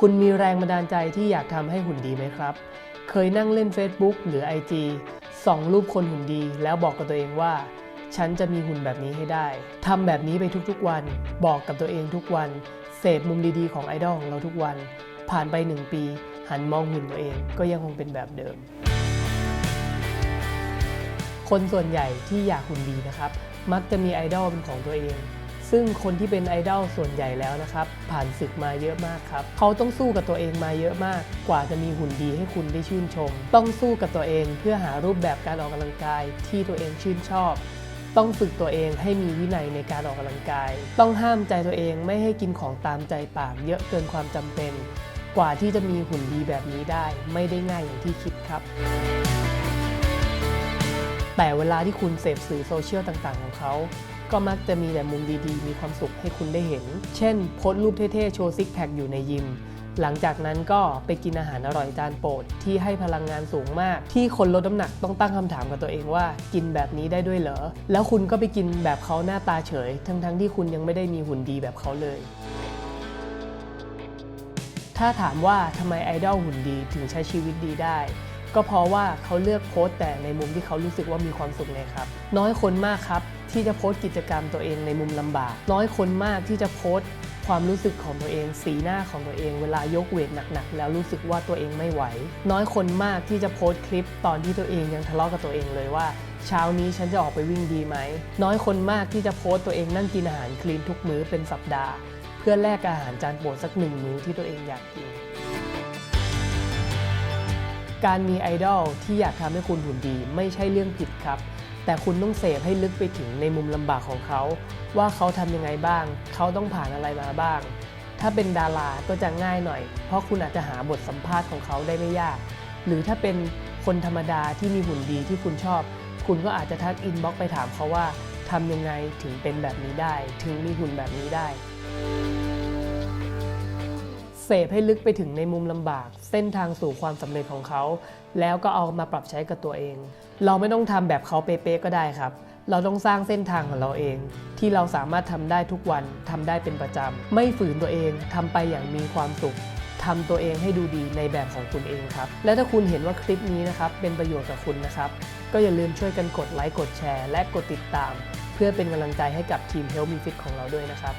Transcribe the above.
คุณมีแรงบันดาลใจที่อยากทำให้หุ่นดีไหมครับ เคยนั่งเล่น Facebook หรือ IG ส่องรูปคนหุ่นดี แล้วบอกกับตัวเองว่า ฉันจะมีหุ่นแบบนี้ให้ได้ทำแบบนี้ไปทุกๆวัน บอกกับตัวเองทุกวัน เสพมุมดีๆของไอดอลของเราทุกวัน ผ่านไปหนึ่งปี หันมองหุ่นตัวเองก็ยังคงเป็นแบบเดิม คนส่วนใหญ่ที่อยากหุ่นดีนะครับ มักจะมีไอดอลเป็นของตัวเอง ซึ่งคนที่เป็นไอดอลส่วนใหญ่แล้วนะครับ ผ่านศึกมาเยอะมากครับ เขาต้องสู้กับตัวเองมาเยอะมาก กว่าจะมีหุ่นดีให้คุณได้ชื่นชม ต้องสู้กับตัวเองเพื่อหารูปแบบการออกกำลังกายที่ตัวเองชื่นชอบ ต้องฝึกตัวเองให้มีวินัยในการออกกำลังกาย ต้องห้ามใจตัวเองไม่ให้กินของตามใจปากเยอะเกินความจำเป็น กว่าที่จะมีหุ่นดีแบบนี้ได้ ไม่ได้ง่ายอย่างที่คิดครับแต่เวลาที่คุณเสพสื่อโซเชียลต่างๆของเขา ก็มักจะมีแต่มุมดีๆ มีความสุขให้คุณได้เห็น เช่นโพสต์รูปเท่ๆ โชว์ซิกแพคอยู่ในยิม หลังจากนั้นก็ไปกินอาหารอร่อยจานโปรดที่ให้พลังงานสูงมาก ที่คนลดน้ำหนักต้องตั้งคำถามกับตัวเองว่า กินแบบนี้ได้ด้วยเหรอ แล้วคุณก็ไปกินแบบเขาหน้าตาเฉย ทั้งๆที่คุณยังไม่ได้มีหุ่นดีแบบเขาเลยถ้าถามว่าทำไมไอดอลหุ่นดีถึงใช้ชีวิตดีได้ ก็เพราะว่าเขาเลือกโพสต์แต่ในมุมที่เขารู้สึกว่ามีความสุขไงครับ น้อยคนมากครับที่จะโพสต์กิจกรรมตัวเองในมุมลำบาก น้อยคนมากที่จะโพสต์ความรู้สึกของตัวเอง สีหน้าของตัวเอง เวลายกเวทหนักๆ แล้วรู้สึกว่าตัวเองไม่ไหว น้อยคนมากที่จะโพสต์คลิปตอนที่ตัวเองยังทะเลาะกับตัวเองเลยว่า เช้านี้ฉันจะออกไปวิ่งดีไหม น้อยคนมากที่จะโพสต์ตัวเองนั่งกินอาหารคลีนทุกมื้อเป็นสัปดาห์ เพื่อแลกอาหารจานโปรดสักหนึ่งมื้อที่ตัวเองอยากกิน การมีไอดอลที่อยากทำให้คุณหุ่นดีไม่ใช่เรื่องผิดครับ แต่คุณต้องเสพให้ลึกไปถึงในมุมลำบากของเขา ว่าเขาทำยังไงบ้าง เขาต้องผ่านอะไรมาบ้าง ถ้าเป็นดาราก็จะง่ายหน่อย เพราะคุณอาจจะหาบทสัมภาษณ์ของเขาได้ไม่ยาก หรือถ้าเป็นคนธรรมดาที่มีหุ่นดีที่คุณชอบ คุณก็อาจจะทักอินบ็อกไปถามเขาว่าทำยังไงถึงเป็นแบบนี้ได้ ถึงมีหุ่นแบบนี้ได้ เสพให้ลึกไปถึงในมุมลำบาก เส้นทางสู่ความสำเร็จของเขา แล้วก็เอามาปรับใช้กับตัวเอง เราไม่ต้องทำแบบเขาเป๊ะๆก็ได้ครับ เราต้องสร้างเส้นทางของเราเอง ที่เราสามารถทำได้ทุกวันทำได้เป็นประจำไม่ฝืนตัวเองทำไปอย่างมีความสุขทำตัวเองให้ดูดีในแบบของคุณเองครับ และถ้าคุณเห็นว่าคลิปนี้นะครับเป็นประโยชน์กับคุณนะครับ ก็อย่าลืมช่วยกันกดไลค์ กดแชร์ และกดติดตาม เพื่อเป็นกำลังใจให้กับทีม Help Me Fit ของเราด้วยนะครับ